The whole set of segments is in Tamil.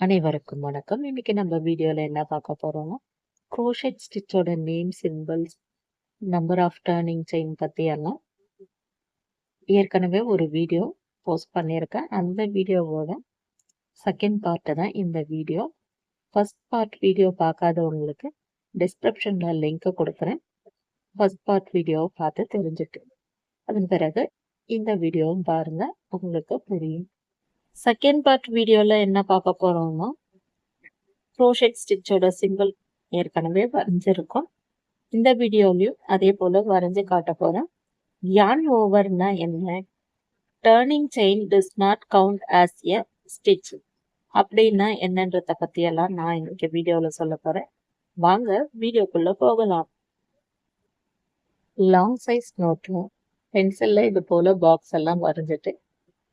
அனைவருக்கும் வணக்கம். இன்னைக்கு நம்ம வீடியோவில் என்ன பார்க்க போகிறோம் crochet ஸ்டிச்சோட name, symbols number of turning chain பற்றியெல்லாம் எல்லாம் ஏற்கனவே ஒரு வீடியோ போஸ்ட் பண்ணியிருக்கேன். அந்த வீடியோவோட செகண்ட் பார்ட்டு தான் இந்த வீடியோ. ஃபஸ்ட் பார்ட் வீடியோ பார்க்காதவங்களுக்கு டிஸ்கிரிப்ஷனில் லிங்க்கை கொடுக்குறேன். ஃபஸ்ட் பார்ட் வீடியோவை பார்த்து தெரிஞ்சுட்டு அதன் பிறகு இந்த வீடியோவும் பாருங்கள் உங்களுக்கு புரியும். செகண்ட் பார்ட் வீடியோவில் என்ன பார்க்க போகிறோமோ க்ரோஷெட் ஸ்டிச்சோட சிம்பிள் ஏற்கனவே வரைஞ்சிருக்கோம். இந்த வீடியோலையும் அதே போல் வரைஞ்சு காட்ட போறேன். யான் ஓவர்னா என்ன? Turning chain does not count as a stitch அப்படின்னா என்னன்றத பற்றியெல்லாம் நான் இன்னைக்கு வீடியோவில் சொல்ல போகிறேன் வாங்க வீடியோக்குள்ளே போகலாம். லாங் சைஸ் நோட்டும் பென்சிலில் இது போல் பாக்ஸ் எல்லாம் வரைஞ்சிட்டு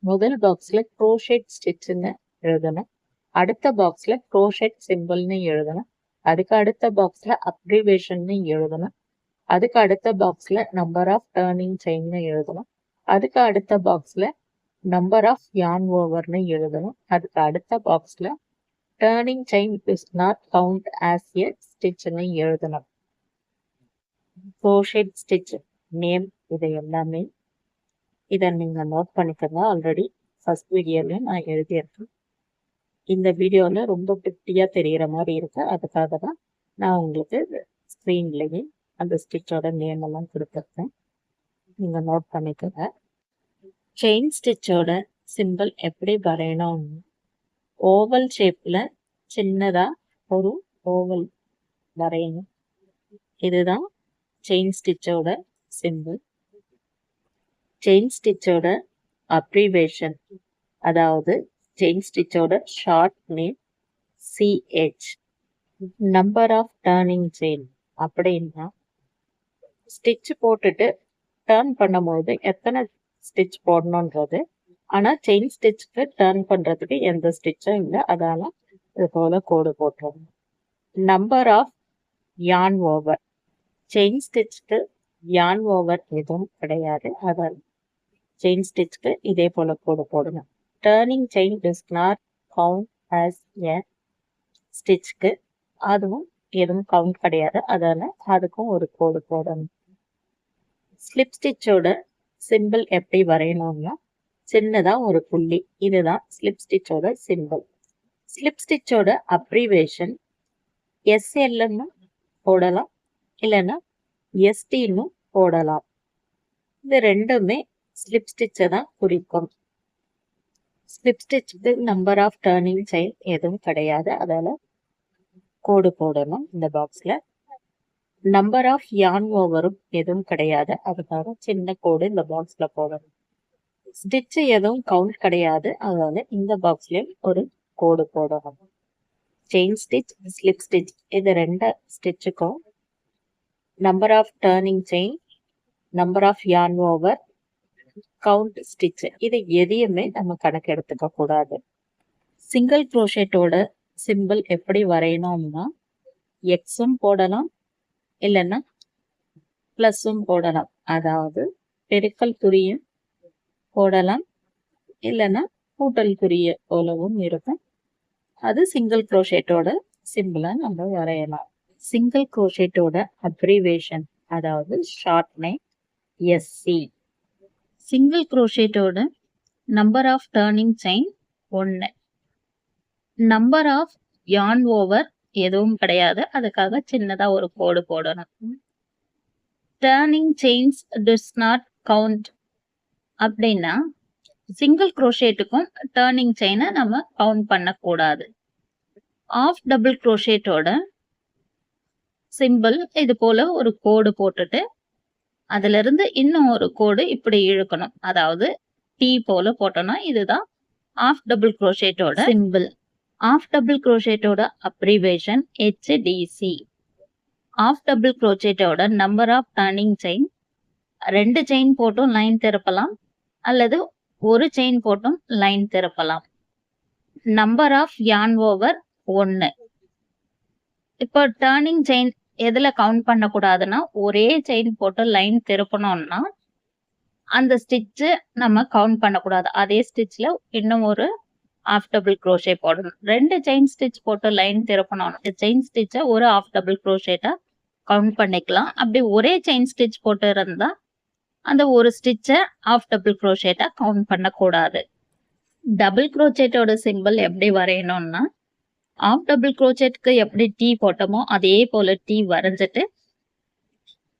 முதல் பாக்ஸில் குரோஷெட் ஸ்டிச்சுன்னு எழுதணும். அடுத்த பாக்ஸில் குரோஷெட் சிம்பிள்னு எழுதணும். அதுக்கு அடுத்த பாக்ஸில் அப்ரிவேஷன்னு எழுதணும். அதுக்கு அடுத்த பாக்ஸில் நம்பர் ஆஃப் டேர்னிங் செயின்னு எழுதணும். அதுக்கு அடுத்த பாக்ஸில் நம்பர் ஆஃப் யான் ஓவர்னு எழுதணும். அதுக்கு அடுத்த பாக்ஸில் turning chain is not count as a ஸ்டிச்சுன்னு எழுதணும். குரோஷெட் ஸ்டிச் நேம் இது எல்லாமே இதை நீங்கள் நோட் பண்ணிக்கோங்க. ஆல்ரெடி ஃபர்ஸ்ட் வீடியோவில் நான் எழுதியிருக்கேன். இந்த வீடியோவில் ரொம்ப குட்டியாக தெரிகிற மாதிரி இருக்கு. அதுக்காக தான் நான் உங்களுக்கு ஸ்க்ரீன்லேயே அந்த ஸ்டிச்சோட நேம் எல்லாம் கொடுத்துருக்கேன். நீங்கள் நோட் பண்ணிக்கோங்க. செயின் ஸ்டிச்சோட சிம்பிள் எப்படி வரையணும்னு ஓவல் ஷேப்பில் சின்னதாக ஒரு ஓவல் வரையணும். இதுதான் செயின் ஸ்டிச்சோட சிம்பிள். செயின் ஸ்டிச்சோட அப்ரிவேஷன் அதாவது chain ஸ்டிச்சோட short name CH. Number of turning chain அப்படின்னா ஸ்டிச் போட்டுட்டு டேர்ன் பண்ணும்போது எத்தனை ஸ்டிச் போடணுன்றது. ஆனால் செயின் ஸ்டிச்சுக்கு டேர்ன் பண்ணுறதுக்கு எந்த ஸ்டிச்சும் இல்லை. அதால் இது போல் கோடு போட்டுருவோம் number of yarn over chain ஸ்டிச்சுக்கு yarn over எதுவும் கிடையாது. அதான் செயின் ஸ்டிச்சுக்கு இதே போல கோடு போடுங்க turning chain does not count as a ஸ்டிச்சுக்கு அதுவும் எதுவும் கவுண்ட் கிடையாது. அதனால அதுக்கும் ஒரு கோடு போடணும். ஸ்லிப் ஸ்டிச்சோட சிம்பிள் எப்படி வரையணும்னா சின்னதா ஒரு புள்ளி. இதுதான் ஸ்லிப் ஸ்டிச்சோட சிம்பிள். ஸ்லிப் ஸ்டிச்சோட அப்ரிவேஷன் எஸ்எல்னு போடலாம். இல்லைன்னா எஸ்டின்னு போடலாம். இது ரெண்டுமே ஸ்லிப் ஸ்டிச்சை தான் குறிக்கும். ஸ்லிப் ஸ்டிச்சுக்கு நம்பர் ஆஃப் டேர்னிங் செயின் எதுவும் கிடையாது. அதால கோடு போடணும் இந்த பாக்ஸ்ல. நம்பர் ஆஃப் யான் ஓவரும் எதுவும் கிடையாது. அதுக்காக சின்ன கோடு இந்த பாக்ஸ்ல போடணும். ஸ்டிச்சு எதுவும் கவுண்ட் கிடையாது. அதனால இந்த பாக்ஸ்லேயும் ஒரு கோடு போடணும். செயின் ஸ்டிச், ஸ்லிப் ஸ்டிச் இது ரெண்டு ஸ்டிச்சுக்கும் number of turning chain, number of yarn over, count stitch இது எதையுமே நம்ம கணக்கு எடுத்துக்க கூடாது. சிங்கிள் க்ரோஷேட்டோட சிம்பிள் எப்படி வரையணும்னா எக்ஸும் போடலாம். இல்லைன்னா ப்ளஸ்ஸும் போடலாம். அதாவது பெருக்கல் குறியும் போடலாம். இல்லைன்னா கூட்டல் குறிய போலவும் இருக்கும். அது சிங்கிள் குரோஷேட்டோட சிம்பிளாக நம்ம வரையலாம். சிங்கிள் க்ரோஷேட்டோட அப்ரிவேஷன் அதாவது ஷார்ட் நேம் எஸ்சி. சிங்கிள் குரோஷேட்டோட நம்பர் ஆஃப் டேர்னிங் செயின் ஒன்னு. நம்பர் ஆஃப் யான் ஓவர் எதுவும் கிடையாது. அதுக்காக சின்னதாக ஒரு கோடு போடணும். Turning chains does not count அப்படின்னா சிங்கிள் குரோஷேட்டுக்கும் டேர்னிங் செயினை நம்ம கவுண்ட் பண்ணக்கூடாது. ஆஃப் டபுள் குரோஷேட்டோட சிம்பிள் இது போல ஒரு கோடு போட்டுட்டு அதுல இருந்து இன்னும் ஒரு கோடு இப்படி இழுக்கணும். அதாவது டி போல போட்டோம்னா இதுதான் ஆஃப் டபுள் குரோஷேட்டோட சிம்பிள். ஆஃப் டபுள் குரோஷேட்டோட அப்ரிவேஷன் ஹெச்டிசி. ஆஃப் டபுள் குரோஷேட்டோட நம்பர் ஆஃப் டர்னிங் செயின் ரெண்டு செயின் போட்டும் லைன் திறப்பலாம் அல்லது ஒரு செயின் போட்டும் லைன் திறப்பலாம் நம்பர் ஆஃப் யான் ஓவர் ஒன்னு. இப்போ டர்னிங் செயின் எதில் கவுண்ட் பண்ணக்கூடாதுன்னா ஒரே செயின் போட்டு லைன் திருப்பணும்னா அந்த ஸ்டிச்சு நம்ம கவுண்ட் பண்ணக்கூடாது. அதே ஸ்டிச்சில் இன்னும் ஒரு ஆஃப் டபுள் க்ரோஷே போடணும். ரெண்டு செயின் ஸ்டிச் போட்டு லைன் திருப்பணும் செயின் ஸ்டிச்சை ஒரு ஆஃப் டபுள் க்ரோஷேட்டா கவுண்ட் பண்ணிக்கலாம். அப்படி ஒரே செயின் ஸ்டிச் போட்டு இருந்தா அந்த ஒரு ஸ்டிச்சை ஆஃப் டபுள் க்ரோஷேட்டா கவுண்ட் பண்ணக்கூடாது. டபுள் க்ரோச்சேட்டோட சிம்பிள் எப்படி வரையணும்னா ஆஃப் டபுள் க்ரோச்சேட்க்கு எப்படி டீ போட்டோமோ அதே போல டீ வரைஞ்சிட்டு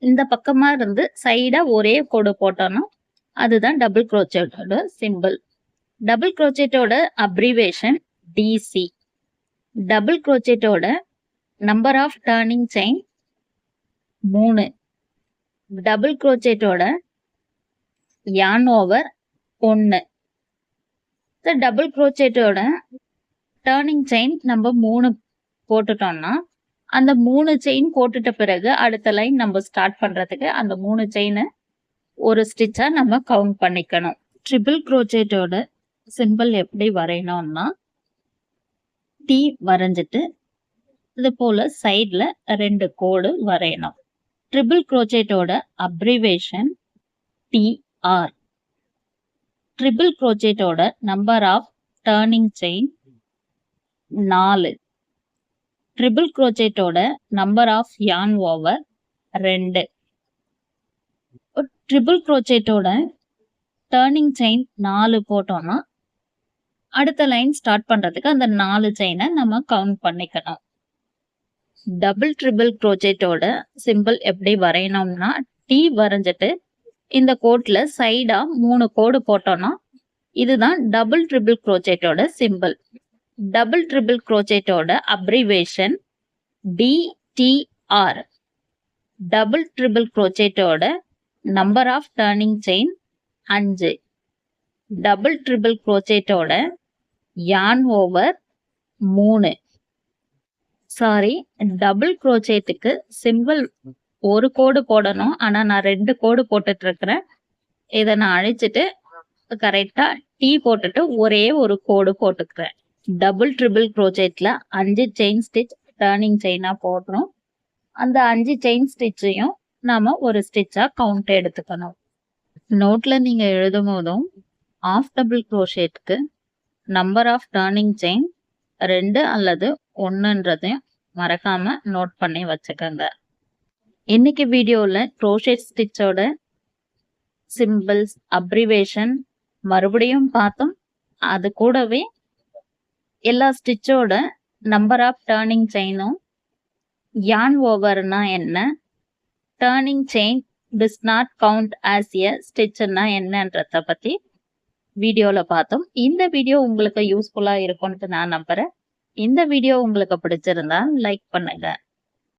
இந்த பக்கமா இருந்து சைடா ஒரே கோடு போட்டோம்னா அதுதான் டபுள் க்ரோச்சேட்டோட சிம்பிள் டபுள் குரோச்செட்டோட அப்ரிவேஷன் டிசி டபுள் குரோச்செட்டோட நம்பர் ஆஃப் டர்னிங் செயின் மூணு. டபுள் க்ரோச்சேட்டோட யான் ஓவர் ஒன்று டபுள் க்ரோச்சேட்டோட டேர்னிங் செயின் நம்ம மூணு போட்டுட்டோம்னா அந்த மூணு செயின் போட்டுட்ட பிறகு அடுத்த லைன் நம்ம ஸ்டார்ட் பண்ணுறதுக்கு அந்த மூணு செயினை ஒரு ஸ்டிச்சாக நம்ம கவுண்ட் பண்ணிக்கணும். ட்ரிபிள் க்ரோச்சேட்டோட சிம்பிள் எப்படி வரையணும்னா டி வரைஞ்சிட்டு இது போல் சைடில் ரெண்டு கோடு வரையணும். ட்ரிபிள் க்ரோச்சேட்டோட அப்ரிவேஷன் டிஆர் ட்ரிபிள் க்ரோச்சேட்டோட நம்பர் ஆஃப் டேர்னிங் செயின் நாலு. ட்ரிபிள் க்ரோச்சேட்டோட நம்பர் ஆஃப் யான் ஓவர் ரெண்டு. ட்ரிபிள் க்ரோச்சேட்டோட டேர்னிங் செயின் நாலு போட்டோம்னா அடுத்த லைன் ஸ்டார்ட் பண்ணுறதுக்கு அந்த நாலு செயினை நம்ம கவுண்ட் பண்ணிக்கணும். டபுள் ட்ரிபிள் க்ரோச்சேட்டோட சிம்பிள் எப்படி வரையணும்னா டி வரைஞ்சிட்டு இந்த கோட்டில் சைடாக மூணு கோடு போட்டோம்னா இதுதான் டபுள் ட்ரிபிள் க்ரோச்சேட்டோட சிம்பிள் டபுள் ட்ரிபிள் க்ரோச்சேட்டோட அப்ரிவேஷன் டிடிஆர் டபுள் ட்ரிபிள் க்ரோச்சேட்டோட நம்பர் ஆஃப் டர்னிங் செயின் அஞ்சு. டபுள் ட்ரிபிள் க்ரோச்சேட்டோட யான் ஓவர் மூணு. சாரி டபுள் க்ரோச்சேட்டுக்கு சிம்பிள் ஒரு கோடு போடணும் ஆனால் நான் ரெண்டு கோடு போட்டுட்டு இருக்கிறேன் இதை நான் அழிச்சிட்டு கரெக்டாக டீ போட்டுட்டு ஒரே ஒரு கோடு போட்டுக்கிறேன். டபுள் ட்ரிபிள் க்ரோச்சேட்ல அஞ்சு செயின் ஸ்டிச் டேர்னிங் செயினாக போடுறோம் அந்த அஞ்சு செயின் ஸ்டிச்சையும் நாம் ஒரு ஸ்டிச்சாக கவுண்ட் எடுத்துக்கணும். நோட்டில் நீங்கள் எழுதும் போதும் ஆஃப் டபுள் க்ரோஷேட்க்கு நம்பர் ஆஃப் டேர்னிங் செயின் ரெண்டு அல்லது ஒன்றுன்றதையும் மறக்காமல் நோட் பண்ணி வச்சுக்கோங்க. இன்னைக்கு வீடியோவில் க்ரோஷேட் ஸ்டிச்சோட சிம்பிள்ஸ் அப்ரிவேஷன் மறுபடியும் பார்த்தோம். அது கூடவே எல்லா ஸ்டிச்சோட நம்பர் ஆஃப் டேர்னிங் செயினும் யான் ஓவர்னா என்ன? Turning chain does not count as a ஸ்டிச்சுன்னா என்னன்றத பற்றி வீடியோவில் பார்த்தோம். இந்த வீடியோ உங்களுக்கு யூஸ்ஃபுல்லாக இருக்கும்ட்டு நான் நம்புகிறேன் இந்த வீடியோ உங்களுக்கு பிடிச்சிருந்தா லைக் பண்ணுங்கள்